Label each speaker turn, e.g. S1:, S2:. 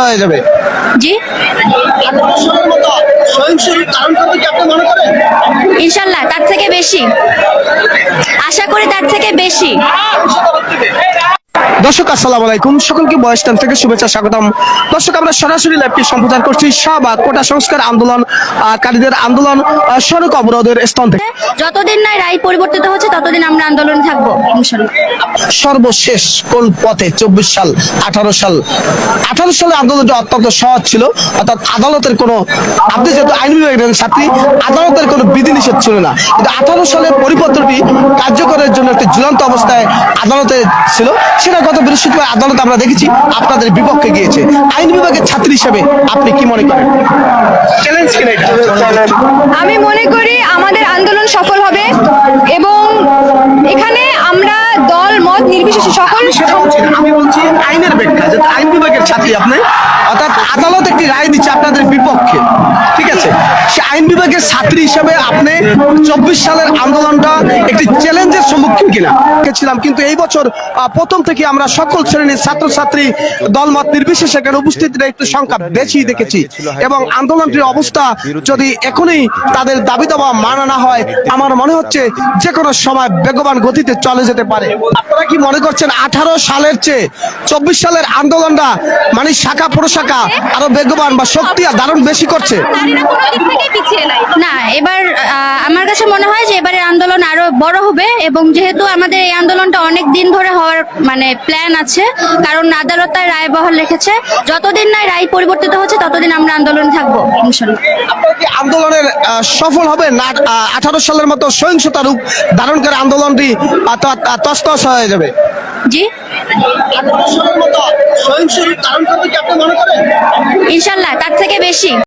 S1: হয়ে যাবে।
S2: জি।
S1: মনে
S2: ইনশাল্লাহ তার থেকে বেশি। আশা করি তার থেকে বেশি।
S1: দর্শক আসসালামু আলাইকুম। সকলকে বয়স টাইম থেকে শুভেচ্ছা স্বাগতম। দর্শক আমরা সরাসরি লাইভটি সম্প্রচার করছি শাহবাগ কোটা সংস্কার আন্দোলন কারীদের আন্দোলন সড়ক অবরোধের স্থান থেকে।
S2: যতদিন না রায় পরিবর্তিত হচ্ছে ততদিন আমরা আন্দোলনে থাকব
S1: সর্বশেষ কোন পথে চব্বিশ সাল আঠারো সাল আঠারো সালে আন্দোলনটা অত্যন্ত সহজ ছিল। অর্থাৎ আদালতের কোনো আপনি যেহেতু আইন বিভাগের ছাত্রী আদালতের কোনো বিধিনিষেধ ছিল না। কিন্তু আঠারো সালের পরিপত্রটি কার্যকরের জন্য একটি ঝুলন্ত অবস্থায় আদালতে ছিল। সেটা গত বৃহস্পতিবার আদালত আমরা দেখেছি আপনাদের বিপক্ষে গিয়েছে। আইন বিভাগের ছাত্রী হিসেবে আপনি কি মনে করেন? চ্যালেঞ্জ কিনা এটা?
S3: আমি মনে করি আমাদের আন্দোলন সফল হবে এবং এখানে আমরা দল মত নির্বিশেষে সকল
S1: আমি বলছি আইনের ব্যাখ্যা যে আইন বিভাগের ছাত্রী আপনি অর্থাৎ আদালত একটি রায় দিচ্ছে আপনাদের বিপক্ষে। ঠিক আছে? সে আইন বিভাগের ছাত্রী হিসেবে আপনি চব্বিশ সালের আন্দোলনটা একটি চ্যালেঞ্জের সম্মুখীন কিনা? ছিলাম কিন্তু এই বছর প্রথম থেকে আমরা সকল শ্রেণির ছাত্রছাত্রী দলমত নির্বিশেষে এখানে উপস্থিতির একটু সংখ্যা বেশি দেখেছি এবং আন্দোলনটির অবস্থা যদি এখনই তাদের দাবি দাবা মানা না হয়, আমার মনে হচ্ছে যে কোনো সময় বেগবান গতিতে চলে যেতে পারে। আপনারা কি মনে করছেন আঠারো সালের চেয়ে চব্বিশ সালের আন্দোলনটা মানে শাখা প্রশাখা আরও বেগবান বা শক্তি আর দারুণ বেশি করছে?
S3: পিছিয়ে নাই
S2: না এবার আমার কাছে মনে হয় যে এবারের আন্দোলন আরও বড় হবে এবং যেহেতু আমাদের এই আন্দোলনটা অনেক দিন ধরে হওয়ার মানে প্ল্যান আছে কারণ আদালত তার রায় বহাল রেখেছে। যতদিন না রায় পরিবর্তিত হচ্ছে ততদিন আমরা আন্দোলনে থাকব
S1: আন্দোলনের সফল হবে না আঠারো সালের মতো সহিংসতা রূপ ধারণ করে আন্দোলনটি তস্তস হয়ে যাবে?
S2: জি?
S1: মনে
S2: ইনশাল্লাহ তার থেকে বেশি।